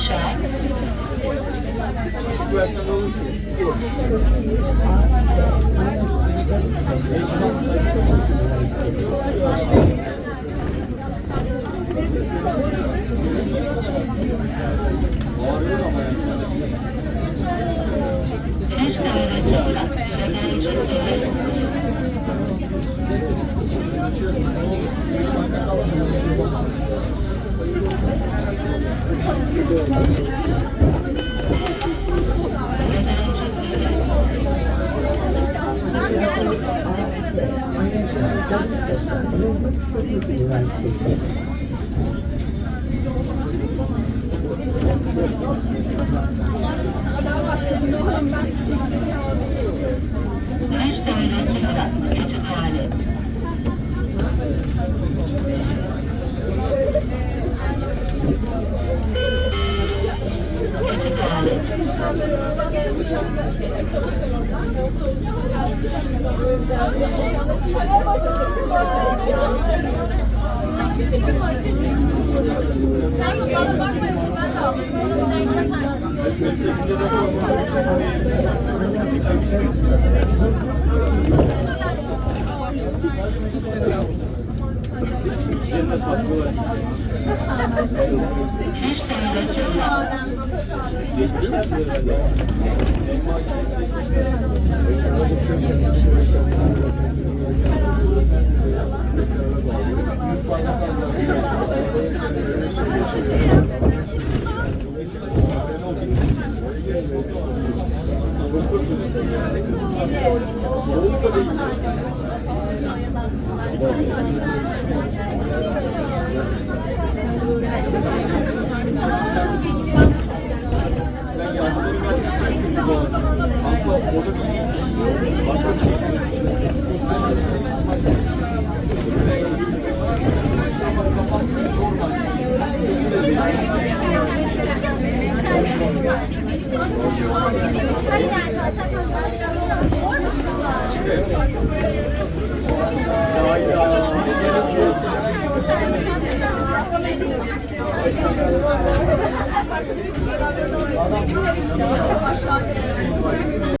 şu. Thank you durak kütüphane. Kütüphane. İçlerinde saklıyorlar. Sonraki durak Geçmişler herhalde. Çok kötü. Soğuk da değil. Başka bir şey.